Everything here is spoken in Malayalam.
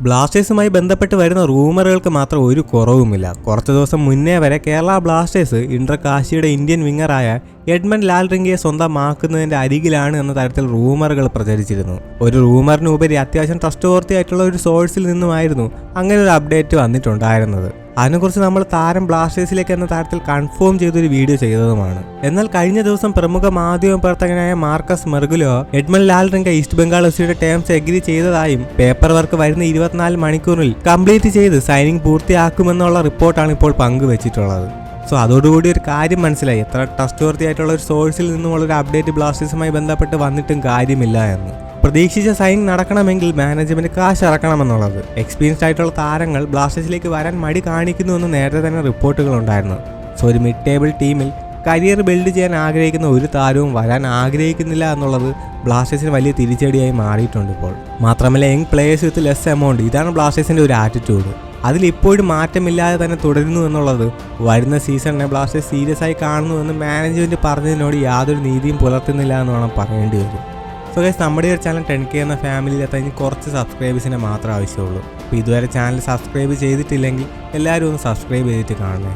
ബ്ലാസ്റ്റേഴ്സുമായി ബന്ധപ്പെട്ട് വരുന്ന റൂമറുകൾക്ക് മാത്രം ഒരു കുറവുമില്ല. കുറച്ച് ദിവസം മുന്നേ വരെ കേരള ബ്ലാസ്റ്റേഴ്സ് ഇന്റർ കാശിയുടെ ഇന്ത്യൻ വിങ്ങറായ എഡ്മണ്ട് ലാൽറിംഗയെ സ്വന്തമാക്കുന്നതിന്റെ അരികിലാണ് എന്ന തരത്തിൽ റൂമറുകൾ പ്രചരിച്ചിരുന്നു. ഒരു റൂമറിനുപരി അത്യാവശ്യം ട്രസ്റ്റ് ആയിട്ടുള്ള ഒരു സോഴ്സിൽ നിന്നുമായിരുന്നു അങ്ങനെ ഒരു അപ്ഡേറ്റ് വന്നിട്ടുണ്ടായിരുന്നത്. അതിനെക്കുറിച്ച് നമ്മൾ താരം ബ്ലാസ്റ്റേഴ്സിലേക്ക് എന്ന താരത്തിൽ കൺഫേം ചെയ്തൊരു വീഡിയോ ചെയ്തതുമാണ്. എന്നാൽ കഴിഞ്ഞ ദിവസം പ്രമുഖ മാധ്യമ പ്രവർത്തകനായ Marcus Mergulhao Edmund Lalringa East Bengal F terms agree ചെയ്തതായും പേപ്പർ വർക്ക് വരുന്ന ഇരുപത്തിനാല് മണിക്കൂറിൽ കംപ്ലീറ്റ് ചെയ്ത് സൈനിങ് പൂർത്തിയാക്കുമെന്നുള്ള റിപ്പോർട്ടാണ് ഇപ്പോൾ പങ്കുവച്ചിട്ടുള്ളത്. സോ അതോടുകൂടി ഒരു കാര്യം മനസ്സിലായി. എത്ര ടസ്റ്റ് വർത്തിയായിട്ടുള്ള ഒരു സോഴ്സിൽ നിന്നുമുള്ള ഒരു അപ്ഡേറ്റ് ബ്ലാസ്റ്റേഴ്സുമായി ബന്ധപ്പെട്ട് വന്നിട്ടും കാര്യമില്ല എന്ന്. പ്രതീക്ഷിച്ച സൈൻ നടക്കണമെങ്കിൽ മാനേജ്മെന്റ് കാശ് ഇറക്കണമെന്നുള്ളത് എക്സ്പീരിയൻസ്ഡ് ആയിട്ടുള്ള താരങ്ങൾ ബ്ലാസ്റ്റേഴ്സിലേക്ക് വരാൻ മടി കാണിക്കുന്നുവെന്ന് നേരത്തെ തന്നെ റിപ്പോർട്ടുകൾ ഉണ്ടായിരുന്നു. സോ ഒരു മിഡ് ടേബിൾ ടീമിൽ കരിയർ ബിൽഡ് ചെയ്യാൻ ആഗ്രഹിക്കുന്ന ഒരു താരവും വരാൻ ആഗ്രഹിക്കുന്നില്ല എന്നുള്ളത് ബ്ലാസ്റ്റേഴ്സിന് വലിയ തിരിച്ചടിയായി മാറിയിട്ടുണ്ട് ഇപ്പോൾ. മാത്രമല്ല young players with less amount ഇതാണ് ബ്ലാസ്റ്റേഴ്സിന്റെ ഒരു ആറ്റിറ്റ്യൂഡ് അതിൽ ഇപ്പോഴും മാറ്റമില്ലാതെ തന്നെ തുടരുന്നു എന്നുള്ളത് വരുന്ന സീസണിനെ ബ്ലാസ്റ്റേഴ്സ് സീരിയസ് ആയി കാണുന്നു എന്ന് മാനേജ്മെന്റ് പറഞ്ഞതിനോട് യാതൊരു നീതിയും പുലർത്തുന്നില്ല എന്ന് വേണം പറയേണ്ടി വരും. സോ ഗൈസ് നമ്മുടെ ഒരു ചാനൽ ടെൻ കെ എന്ന ഫാമിലിയിൽ എത്താൻ ഇനി കുറച്ച് സബ്സ്ക്രൈബേഴ്സിനെ മാത്രമേ ആവശ്യമുള്ളൂ. അപ്പോൾ ഇതുവരെ ചാനൽ സബ്സ്ക്രൈബ് ചെയ്തിട്ടില്ലെങ്കിൽ എല്ലാവരും ഒന്ന് സബ്സ്ക്രൈബ് ചെയ്തിട്ട് കാണണേ